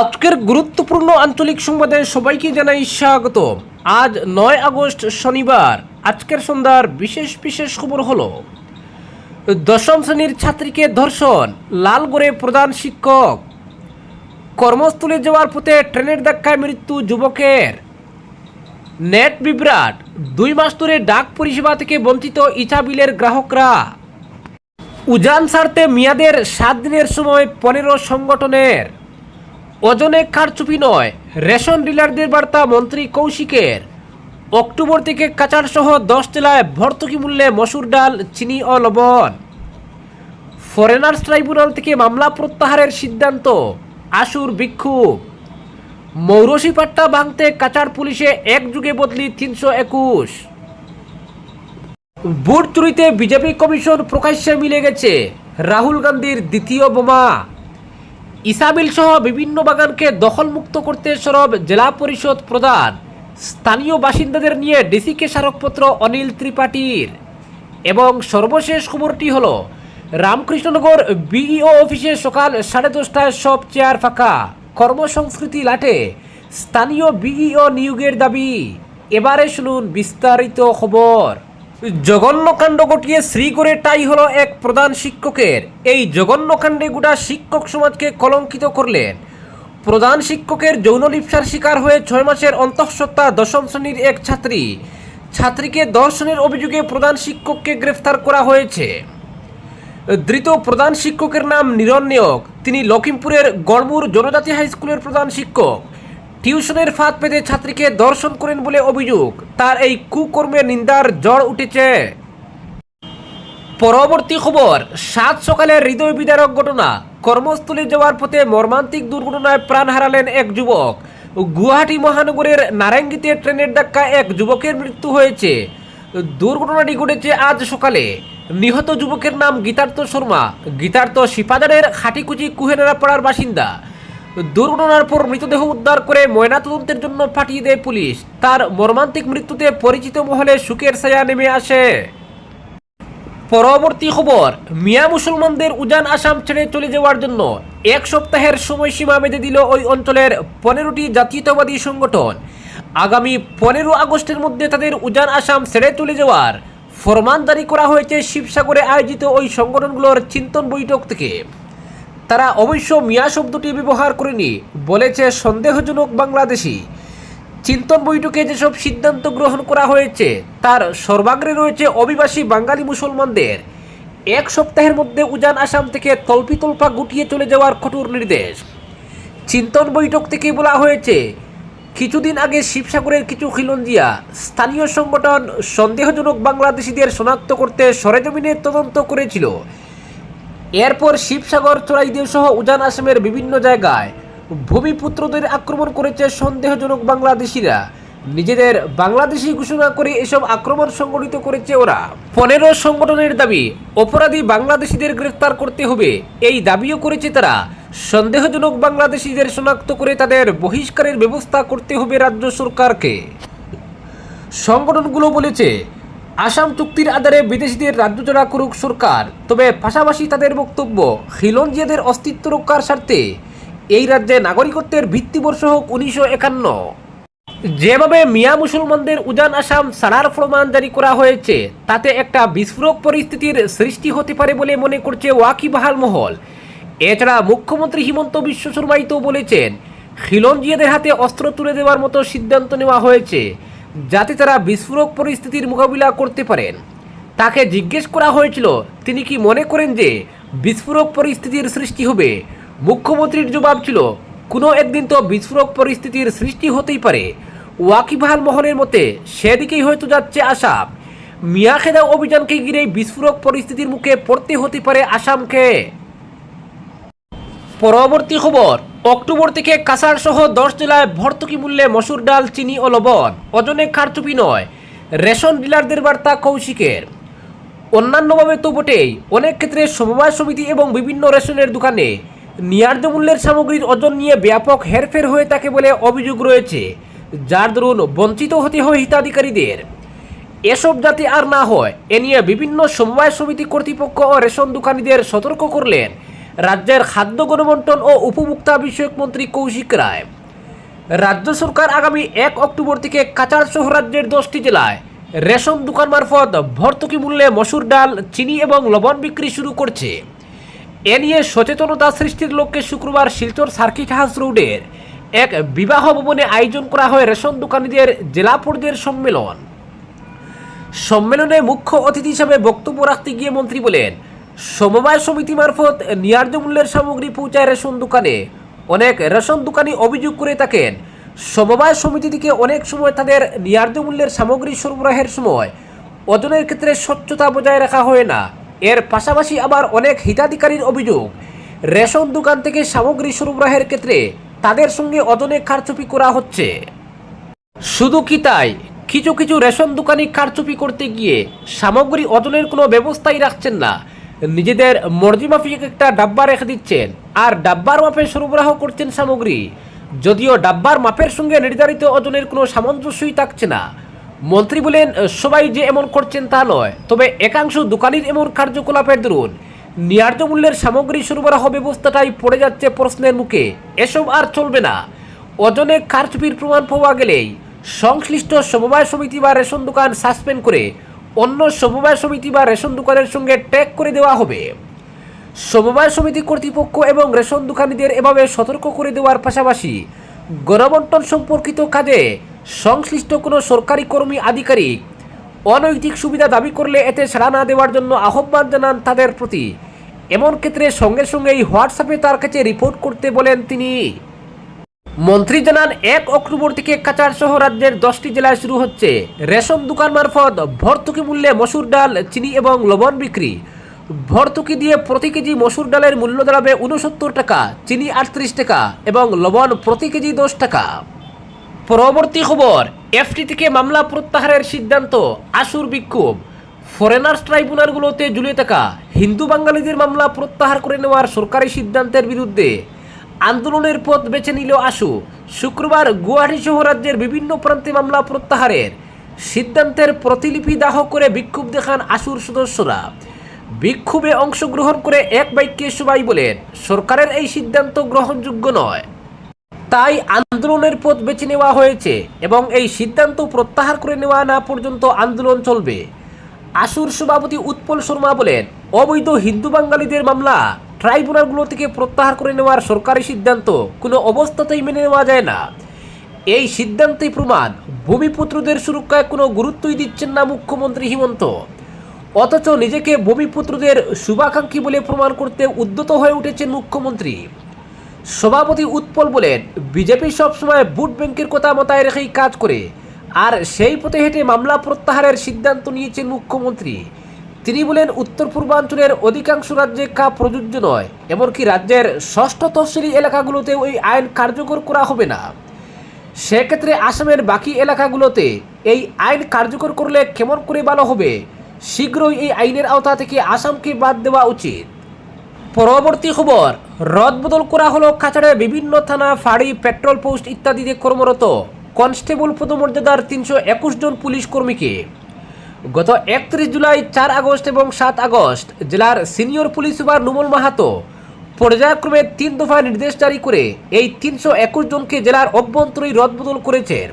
আজকের গুরুত্বপূর্ণ আঞ্চলিক সংবাদে সবাইকে জানাই স্বাগত। আজ নয় আগস্ট শনিবার, আজকের সন্ধ্যার বিশেষ বিশেষ খবর হলো, দশম শ্রেণির ছাত্রীকে ধর্ষণ, লালগড়ে প্রধান শিক্ষক, কর্মস্থলে যাওয়ার পথে ট্রেনের ধাক্কায় মৃত্যু যুবকের। নেট বিভ্রাট, দুই মাস ধরে ডাক পরিষেবা থেকে বঞ্চিত ইচাবিলের গ্রাহকরা। উজান ছাড়তে মেয়াদের সাত দিনের সময় পনেরো সংগঠনের ওজনে কারচুপি নয়, রেশন ডিলারদের বার্তা মন্ত্রী কৌশিকের। অক্টোবর থেকে কাচার সহ দশ জেলায় ভর্তুকি মূল্যে মসুর ডাল, চিনি ও লবণ। ফরেনার্স ট্রাইব্যুনাল থেকে মামলা প্রত্যাহারের সিদ্ধান্ত, আশুর বিক্ষোভ। মৌরসি পাট্টা ভাঙতে কাচার পুলিশে এক যুগে বদলি তিনশো একুশ। ভোট চুরিতে বিজেপি কমিশন প্রকাশ্যে মিলে গেছে, রাহুল গান্ধীর দ্বিতীয় বোমা। ইসাবিল সহ বিভিন্ন বাগানকে দখলমুক্ত করতে সরব জেলা পরিষদ প্রধান। স্থানীয় বাসিন্দাদের নিয়ে ডিসিকে স্মারকপত্র অনিল ত্রিপাঠীর। এবং সর্বশেষ খবরটি হল, রামকৃষ্ণনগর বিইও অফিসে সকাল সাড়ে দশটায় সব চেয়ার ফাঁকা। কর্মসংস্কৃতি লাটে, স্থানীয় বিইও নিয়োগের দাবি। এবারে শুনুন বিস্তারিত খবর। জঘন্য কাণ্ড ঘটিয়ে শ্রীগড়ে টাই হলো এক প্রধান শিক্ষকের। এই জঘন্য কাণ্ডে গোটা শিক্ষক সমাজকে কলঙ্কিত করলেন। প্রধান শিক্ষকের যৌন লিপ্সার শিকার হয়ে ছয় মাসের অন্তঃসত্ত্বা দশম শ্রেণির এক ছাত্রী, ছাত্রীকে দর্শনের অভিযোগে প্রধান শিক্ষককে গ্রেফতার করা হয়েছে। ধৃত প্রধান শিক্ষকের নাম নিরণ নিয়োগ তিনি লখিমপুরের গড়মুর জনজাতি হাই স্কুলের প্রধান শিক্ষক। টিউশনের ফাঁদ পেতে ছাত্রীকে দর্শন করেন বলে অভিযোগ। তার এই কুকর্মের নিন্দার জ্বর উঠেছে। পরবর্তী খবর, সাত সকালে হৃদয় বিদারক ঘটনা। কর্মস্থলে যাওয়ার পথে মর্মান্তিক দুর্ঘটনায় প্রাণ হারালেন এক যুবক। গুয়াহাটি মহানগরের নারায়ণগীতে ট্রেনের ধাক্কা এক যুবকের মৃত্যু হয়েছে। দুর্ঘটনাটি ঘটেছে আজ সকালে। নিহত যুবকের নাম গীতার্থ শর্মা। গীতার্থ সিপাদারের খাটিকুচি কুহেনারাপাড়ার বাসিন্দা। দুর্ঘটনার পর মৃতদেহ উদ্ধার করে ময়নাতদন্তের জন্য পাঠিয়ে দেয় পুলিশ। তার মর্মান্তিক মৃত্যুতে পরিচিত মহলে সুখের ছায়া নেমে আসে। পরবর্তী খবর, মিয়া মুসলমানদের উজান আসাম ছেড়ে চলে যাওয়ার জন্য এক সপ্তাহের সময়সীমা বেঁধে দিল ওই অঞ্চলের পনেরোটি জাতীয়তাবাদী সংগঠন। আগামী পনেরো আগস্টের মধ্যে তাদের উজান আসাম ছেড়ে চলে যাওয়ার ফরমান জারি করা হয়েছে শিবসাগরে আয়োজিত ওই সংগঠনগুলোর চিন্তন বৈঠক থেকে। তারা অবশ্য মিয়া শব্দটি ব্যবহার করেনি, বলেছে সন্দেহজনক বাংলাদেশি। চিন্তন বৈঠকে যেসব সিদ্ধান্ত গ্রহণ করা হয়েছে, তার সর্বাগ্রে রয়েছে অভিবাসী বাঙালি মুসলমানদের। এক সপ্তাহের মধ্যে উজান আসাম থেকে তল্পিতল্পা গুটিয়ে চলে যাওয়ার কঠোর নির্দেশ। চিন্তন বৈঠক থেকে বলা হয়েছে, কিছুদিন আগে শিবসাগরের কিছু খিলঞ্জিয়া স্থানীয় সংগঠন সন্দেহজনক বাংলাদেশিদের শনাক্ত করতে সরেজমিনে তদন্ত করেছিল। এরপর শিবসাগর চড়াইদেব সহ উজান আসামের বিভিন্ন জায়গায় ভূমিপুত্রদের আক্রমণ করেছে সন্দেহজনক বাংলাদেশিরা। নিজেদের বাংলাদেশি ঘোষণা করে এসব আক্রমণ সংগঠিত করেছে ওরা। পনেরো সংগঠনের দাবি, অপরাধী বাংলাদেশিদের গ্রেফতার করতে হবে। এই দাবিও করেছে তারা। সন্দেহজনক বাংলাদেশিদের শনাক্ত করে তাদের বহিষ্কারের ব্যবস্থা করতে হবে রাজ্য সরকারকে। সংগঠনগুলো বলেছে আসাম চুক্তির আধারে বিদেশিদের রাজ্য জোড়া করুক সরকার। তবে পাশাপাশি তাদের বক্তব্য, খিলঞ্জিয়াদের অস্তিত্ব রক্ষার স্বার্থে এই রাজ্যে নাগরিকত্বের ভিত্তিবর্ষ হোক উনিশশো একান্ন। যেভাবে মিয়া মুসলমানদের উজান আসাম ছাড়ার প্রমাণ জারি করা হয়েছে, তাতে একটা বিস্ফোরক পরিস্থিতির সৃষ্টি হতে পারে বলে মনে করছে ওয়াকিবাহাল মহল। এছাড়া মুখ্যমন্ত্রী হিমন্ত বিশ্ব শর্মাই তো বলেছেন, খিলঞ্জিয়াদের হাতে অস্ত্র তুলে দেওয়ার মতো সিদ্ধান্ত নেওয়া হয়েছে। যাতে তারা বিস্ফোরক পরিস্থিতির মোকাবিলা করতে পারেন। তাকে জিজ্ঞেস করা হয়েছিল, তিনি কি মনে করেন যে বিস্ফোরক পরিস্থিতির সৃষ্টি হবে? মুখ্যমন্ত্রীর জবাব ছিল, কোনো একদিন তো বিস্ফোরক পরিস্থিতির সৃষ্টি হতেই পারে। ওয়াকিবহাল মহলের মতে, সেদিকেই হয়তো যাচ্ছে আসাম। মিয়াখেদা অভিযানকে ঘিরে বিস্ফোরক পরিস্থিতির মুখে পড়তে হতে পারে আসামকে। পরবর্তী খবর। অক্টোবর থেকে কাসার সহ দশ জেলায় ভর্তুকি মূল্যে মসুর ডাল, চিনি ও লবণ। ওজনে কারচুপি নয়। রেশন ডিলারদের বার্তা কৌশিকের। অন্যান্যভাবে তো বটেই। অনেক ক্ষেত্রে সমবায় সমিতি এবং বিভিন্ন রেশনের দোকানে ন্যায্য মূল্যের সামগ্রীর ওজন নিয়ে ব্যাপক হেরফের হয়ে থাকে বলে অভিযোগ রয়েছে, যার দরুন বঞ্চিত হতে হয় হিতাধিকারীদের। এসব যাতে আর না হয়, এ নিয়ে বিভিন্ন সমবায় সমিতি কর্তৃপক্ষ ও রেশন দোকানিদের সতর্ক করলেন রাজ্যের খাদ্য গণবন্টন ও উপভোক্তা বিষয়ক মন্ত্রী কৌশিক রায়। রাজ্য সরকার আগামী এক অক্টোবর থেকে কাচার সহ রাজ্যের দশটি জেলায় রেশন দোকান মারফত ভর্তুকি মূল্যে মসুর ডাল, চিনি এবং লবণ বিক্রি শুরু করছে। এ নিয়ে সচেতনতা সৃষ্টির লক্ষ্যে শুক্রবার শিলচর সার্কিট হাউস রোডের এক বিবাহ ভবনে আয়োজন করা হয় রেশন দোকানিদের জেলা পর্যায়ের সম্মেলন। সম্মেলনে মুখ্য অতিথি হিসাবে বক্তব্য রাখতে গিয়ে মন্ত্রী বলেন সমবায় সমিতি মারফত ন্যায্য মূল্যের সামগ্রী পৌঁছায় রেশন দোকানে। অনেক রেশন দোকানি অভিযোগ করে থাকেন। সমবায় সমিতি থেকে অনেক সময় তাদের ন্যায্য মূল্যের সামগ্রী সরবরাহের সময় ওজনের ক্ষেত্রে স্বচ্ছতা বজায় রাখা হয় না। এর পাশাপাশি আবার অনেক হিতাধিকারীর অভিযোগ, রেশন দোকান থেকে সামগ্রী সরবরাহের ক্ষেত্রে তাদের সঙ্গে ওজনে কারচুপি করা হচ্ছে। শুধু কি তাই, কিছু কিছু রেশন দোকানি কারচুপি করতে গিয়ে সামগ্রী ওজনের কোনো ব্যবস্থাই রাখছেন না। নিজেদের মর্জি মাফিক একটা ডাব্বা রেখে দিচ্ছেন। আর ডাব্বার মাপে সরবরাহ করছেন সামগ্রী। যদিও ডাব্বার মাপের সঙ্গে নির্ধারিত ওজনের কোনো সামঞ্জস্যই থাকছে না। মন্ত্রী বলেন, সবাই যে এমন করছেন তা নয়। তবে একাংশ দোকানির এমন কার্যকলাপের দরুন ন্যায্য মূল্যের সামগ্রী সরবরাহ ব্যবস্থাটাই পড়ে যাচ্ছে প্রশ্নের মুখে। এসব আর চলবে না। ওজনে কারচুপির প্রমাণ পাওয়া গেলেই সংশ্লিষ্ট সমবায় সমিতি বা রেশন দোকান সাসপেন্ড করে অন্য সমবায় সমিতি বা রেশন দোকানের সঙ্গে ট্যাগ করে দেওয়া হবে। সমবায় সমিতি কর্তৃপক্ষ এবং রেশন দোকানিদের এভাবে সতর্ক করে দেওয়ার পাশাপাশি গণবন্টন সম্পর্কিত কাজে সংশ্লিষ্ট কোনো সরকারি কর্মী, আধিকারিক অনৈতিক সুবিধা দাবি করলে এতে সাড়া না দেওয়ার জন্য আহ্বান জানান তাদের প্রতি। এমন ক্ষেত্রে সঙ্গে সঙ্গেই হোয়াটসঅ্যাপে তার কাছে রিপোর্ট করতে বলেন তিনি। মন্ত্রী জানান, এক অক্টোবর থেকে কাচার সহ রাজ্যের দশটি জেলায় শুরু হচ্ছে রেশন দোকান মারফত ভর্তুকি মূল্যে মসুর ডাল, চিনি এবং লবণ বিক্রি। ভর্তুকি দিয়ে প্রতি কেজি মসুর ডালের মূল্য দাঁড়াবে উনসত্তর টাকা, চিনি আটত্রিশ টাকা এবং লবণ প্রতি কেজি দশ টাকা। পরবর্তী খবর এফটি থেকে মামলা প্রত্যাহারের সিদ্ধান্ত আশুর বিক্ষোভ। ফরেনার্স ট্রাইব্যুনালগুলোতে ঝুলে থাকা, হিন্দু বাঙালিদের মামলা প্রত্যাহার করে নেওয়ার সরকারি সিদ্ধান্তের বিরুদ্ধে আন্দোলনের পথ বেছে নিল আশু। শুক্রবার গুয়াহাটি সহ রাজ্যের বিভিন্ন প্রান্তে মামলা প্রত্যাহারের সিদ্ধান্তের প্রতিলিপি দাহ করে বিক্ষোভ দেখান আশুর সদস্যরা। বিক্ষোভে অংশগ্রহণ করে এক বাক্যে সবাই বলেন, সরকারের এই সিদ্ধান্ত গ্রহণযোগ্য নয়। তাই আন্দোলনের পথ বেছে নেওয়া হয়েছে এবং এই সিদ্ধান্ত প্রত্যাহার করে নেওয়া না পর্যন্ত আন্দোলন চলবে। আসুর সভাপতি উৎপল শর্মা বলেন, অবৈধ হিন্দু বাঙালিদের মামলা ট্রাইব্যুনালগুলো থেকে প্রত্যাহার করে নেওয়ার সরকারি সিদ্ধান্ত কোনো অবস্থাতেই মেনে নেওয়া যায় না। এই সিদ্ধান্তই প্রমাণ ভূমিপুত্রদের সুরক্ষায় কোনো গুরুত্বই দিচ্ছেন না মুখ্যমন্ত্রী হিমন্ত। অথচ নিজেকে ভূমিপুত্রদের শুভাকাঙ্ক্ষী বলে প্রমাণ করতে উদ্যত হয়ে উঠেছেন মুখ্যমন্ত্রী। সভাপতি উৎপল বলেন, বিজেপি সবসময় ভোট ব্যাংকের কথা মাথায় রেখেই কাজ করে, আর সেই পথে হেঁটে মামলা প্রত্যাহারের সিদ্ধান্ত নিয়েছেন মুখ্যমন্ত্রী। তিনি বলেন উত্তর পূর্বাঞ্চলের অধিকাংশ রাজ্যে কা প্রযোজ্য নয়, এমনকি রাজ্যের ষষ্ঠ তহসিলি এলাকাগুলোতে ওই আইন কার্যকর করা হবে না। সেক্ষেত্রে আসামের বাকি এলাকাগুলোতে এই আইন কার্যকর করলে কেমন করে ভালো হবে? শীঘ্রই এই আইনের আওতা থেকে আসামকে বাদ দেওয়া উচিত। পরবর্তী খবর রদ বদল করা হলো কাছাড়ের বিভিন্ন থানা, ফাঁড়ি, পেট্রোল পোস্ট ইত্যাদিতে কর্মরত কনস্টেবল পদমর্যাদার তিনশো একুশ জন পুলিশ কর্মীকে। গত একত্রিশ জুলাই চার আগস্ট এবং সাত আগস্ট জেলার senior police super Numal Mahato পর্যায়ক্রমে তিন দফায় নির্দেশ জারি করে এই তিনশো একুশ জনকে জেলার অভ্যন্তরেই রদবদল করেছেন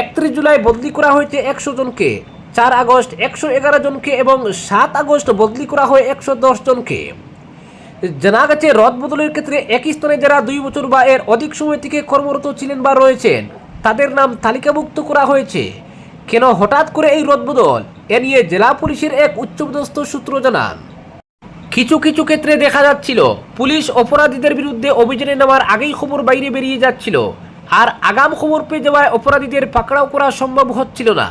একত্রিশ জুলাই বদলি করা হয়েছে একশো জনকে, চার আগস্ট একশো এগারো জনকে এবং সাত আগস্ট বদলি করা হয় একশো দশ জনকে। জানা গেছে রদ বদলের ক্ষেত্রে একই স্তরে যারা দুই বছর বা এর অধিক সময় থেকে কর্মরত ছিলেন বা রয়েছেন, তাদের নাম তালিকাভুক্ত করা হয়েছে। কেন হঠাৎ করে এই রদবদল? এ নিয়ে জেলা পুলিশের এক উচ্চপদস্থ সূত্র জানান। কিছু কিছু ক্ষেত্রে দেখা যাচ্ছিল, পুলিশ অপরাধীদের বিরুদ্ধে অভিযানে নেওয়ার আগেই খবর বাইরে বেরিয়ে যাচ্ছিল। আর আগাম খবর পেয়ে যাওয়ায় অপরাধীদের পাকড়াও করা সম্ভব হচ্ছিল না।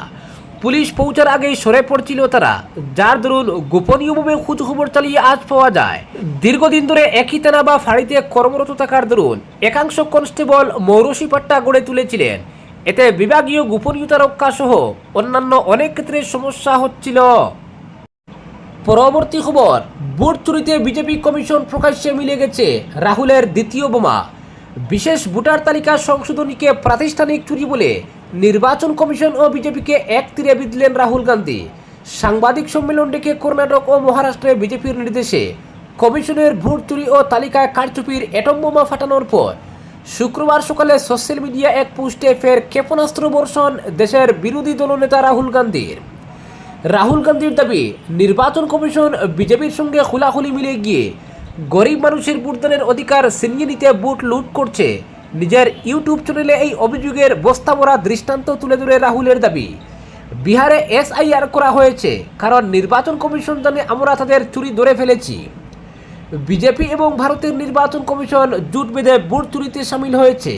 পুলিশ পৌঁছার আগেই সরে পড়ছিল তারা, যার দরুন গোপনীয়ভাবে খোঁজ খবর চালিয়ে আজ পাওয়া যায়। দীর্ঘদিন ধরে একই থানা বা ফাঁড়িতে কর্মরত থাকার দরুন একাংশ কনস্টেবল মৌরসি পাট্টা গড়ে তুলেছিলেন। এতে বিভাগীয় গোপনীয়তা রক্ষা সহ অন্যান্য অনেক ক্ষেত্রে সমস্যা হচ্ছিল। পরবর্তী খবর ভোট চুরিতে বিজেপি কমিশন প্রকাশ্যে মিলে গেছে রাহুলের দ্বিতীয় বোমা। বিশেষ ভোটার তালিকা সংশোধনীকে প্রাতিষ্ঠানিক চুরি বলে নির্বাচন কমিশন ও বিজেপিকে এক তীরে বিধলেন রাহুল গান্ধী। সাংবাদিক সম্মেলন ডেকে কর্ণাটক ও মহারাষ্ট্রে বিজেপির নির্দেশে কমিশনের ভোট চুরি ও তালিকায় কারচুপির অ্যাটম বোমা ফাটানোর পর শুক্রবার সকালে সোশ্যাল মিডিয়া এক পোস্টে ফের ক্ষেপণাস্ত্র বর্ষণ দেশের বিরোধী দলনেতা রাহুল গান্ধীর। রাহুল গান্ধীর দাবি, নির্বাচন কমিশন বিজেপির সঙ্গে খোলাখুলি মিলে গিয়ে গরিব মানুষের ভোটদানের অধিকার ছিনিয়ে নিতে ভোট লুট করছে। নিজের ইউটিউব চ্যানেলে এই অভিযোগের বস্তা ভরা দৃষ্টান্ত তুলে ধরে রাহুলের দাবি। বিহারে এসআইআর করা হয়েছে, কারণ নির্বাচন কমিশন জানে আমরা তাদের চুরি ধরে ফেলেছি। বিজেপি এবং ভারতের নির্বাচন কমিশন জুট বেঁধে ভোট চুরিতে সামিল হয়েছে।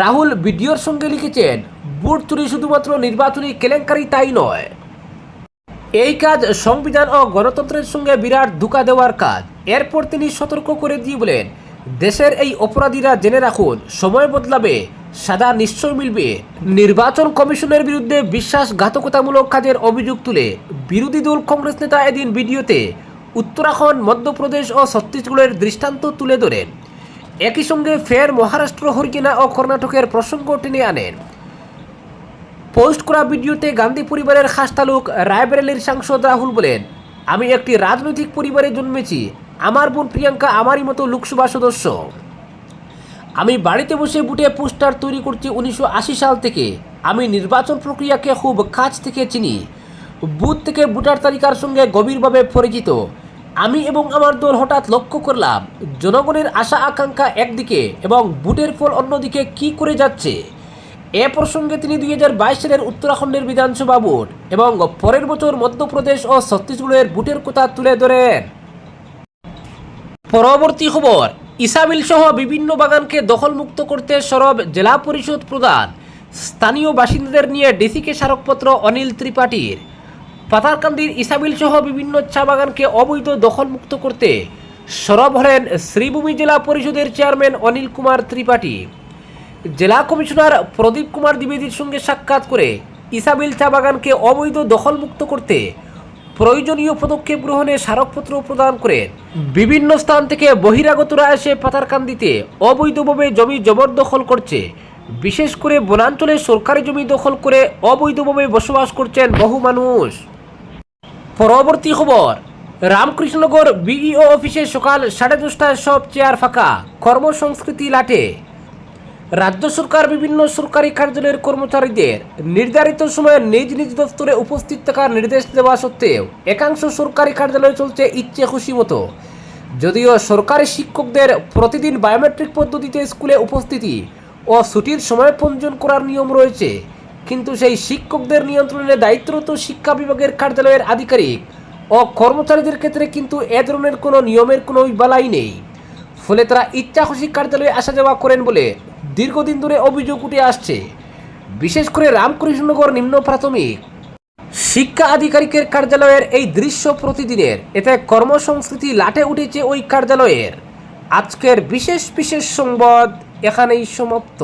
রাহুল ভিডিওর সঙ্গে লিখেছেন ভোট চুরি শুধুমাত্র নির্বাচনী কেলেঙ্কারি তাই নয়। এই কাজ সংবিধান ও গণতন্ত্রের সঙ্গে বিরাট ধোকা দেওয়ার কাজ। এরপর তিনি সতর্ক করে দিয়ে বলেন, দেশের এই অপরাধীরা জেনে রাখুন, সময় বদলাবে সাদা নিশ্চয় মিলবে। নির্বাচন কমিশনের বিরুদ্ধে বিশ্বাসঘাতকতামূলক কাজের অভিযোগ তুলে বিরোধী দল কংগ্রেস নেতা এদিন ভিডিওতে উত্তরাখণ্ড, মধ্যপ্রদেশ ও ছত্তিশগড়ের দৃষ্টান্ত তুলে ধরেন একই সঙ্গে ফের মহারাষ্ট্র, হরিয়ানা ও কর্ণাটকের প্রসঙ্গ টেনে আনেন। পোস্ট করা ভিডিওতে গান্ধী পরিবারের খাস তালুক রায়বেরেলির সাংসদ রাহুল বলেন, আমি একটি রাজনৈতিক পরিবারে জন্মেছি। আমার বোন প্রিয়াঙ্কা আমারই মতো লোকসভা সদস্য। আমি বাড়িতে বসে বুটে পোস্টার তৈরি করছি উনিশশো আশি সাল থেকে। আমি নির্বাচন প্রক্রিয়াকে খুব কাছ থেকে চিনি। বুথ থেকে ভোটার তালিকার সঙ্গে গভীরভাবে পরিচিত। আমি এবং আমার দল হঠাৎ লক্ষ্য করলাম, জনগণের আশা আকাঙ্ক্ষা একদিকে এবং বুটের ফল অন্যদিকে কি করে যাচ্ছে। এ প্রসঙ্গে তিনি দুই হাজার বাইশ সালের উত্তরাখণ্ডের বিধানসভা ভোট এবং পরের বছর মধ্যপ্রদেশ ও ছত্তিশগড়ের বুটের কথা তুলে ধরেন। পরবর্তী খবর ইসাবিল সহ বিভিন্ন বাগানকে দখলমুক্ত করতে সরব জেলা পরিষদ প্রধান, স্থানীয় বাসিন্দাদের নিয়ে ডিসিকে স্মারকপত্র অনিল ত্রিপাঠীর। পাতারকান্দির ইসাবিল সহ বিভিন্ন চা বাগানকে অবৈধ দখলমুক্ত করতে সরব হলেন শ্রীভূমি জেলা পরিষদের চেয়ারম্যান অনিল কুমার ত্রিপাঠী। জেলা কমিশনার প্রদীপ কুমার দ্বিবেদীর সঙ্গে সাক্ষাৎ করে ইসাবিল চা বাগানকে অবৈধ দখলমুক্ত করতে প্রয়োজনীয় পদক্ষেপ গ্রহণে স্মারকপত্র প্রদান করেন বিভিন্ন স্থান থেকে বহিরাগতরা এসে পাতারকান্দিতে অবৈধভাবে জমি জবরদখল করছে। বিশেষ করে বনাঞ্চলে সরকারি জমি দখল করে অবৈধভাবে বসবাস করছেন বহু মানুষ। পরবর্তী খবর, রামকৃষ্ণনগর বিইও অফিসে সকাল সাড়ে দশটায় সব চেয়ার ফাঁকা, কর্মসংস্কৃতি লাটে। রাজ্য সরকার বিভিন্ন সরকারি কার্যালয়ের কর্মচারীদের নির্ধারিত সময়ে নিজ নিজ দফতরে উপস্থিত থাকার নির্দেশ দেওয়া সত্ত্বেও একাংশ সরকারি কার্যালয়ে চলছে ইচ্ছে খুশি মতো। যদিও সরকারি শিক্ষকদের প্রতিদিন বায়োমেট্রিক পদ্ধতিতে স্কুলে উপস্থিতি ও ছুটির সময় পঞ্জীয়ন করার নিয়ম রয়েছে কিন্তু সেই শিক্ষকদের নিয়ন্ত্রণে দায়িত্বরত শিক্ষা বিভাগের কার্যালয়ের আধিকারিক ও কর্মচারীদের ক্ষেত্রে কিন্তু এ ধরনের কোনো নিয়মের কোনো বালাই নেই। ফলে তারা ইচ্ছা খুশি কার্যালয়ে আসা যাওয়া করেন বলে দীর্ঘদিন ধরে অভিযোগ উঠে আসছে। বিশেষ করে রামকৃষ্ণনগর নিম্ন প্রাথমিক শিক্ষা আধিকারিকের কার্যালয়ের এই দৃশ্য প্রতিদিনের এতে কর্মসংস্কৃতি লাটে উঠেছে ওই কার্যালয়ের। আজকের বিশেষ বিশেষ সংবাদ এখানেই সমাপ্ত।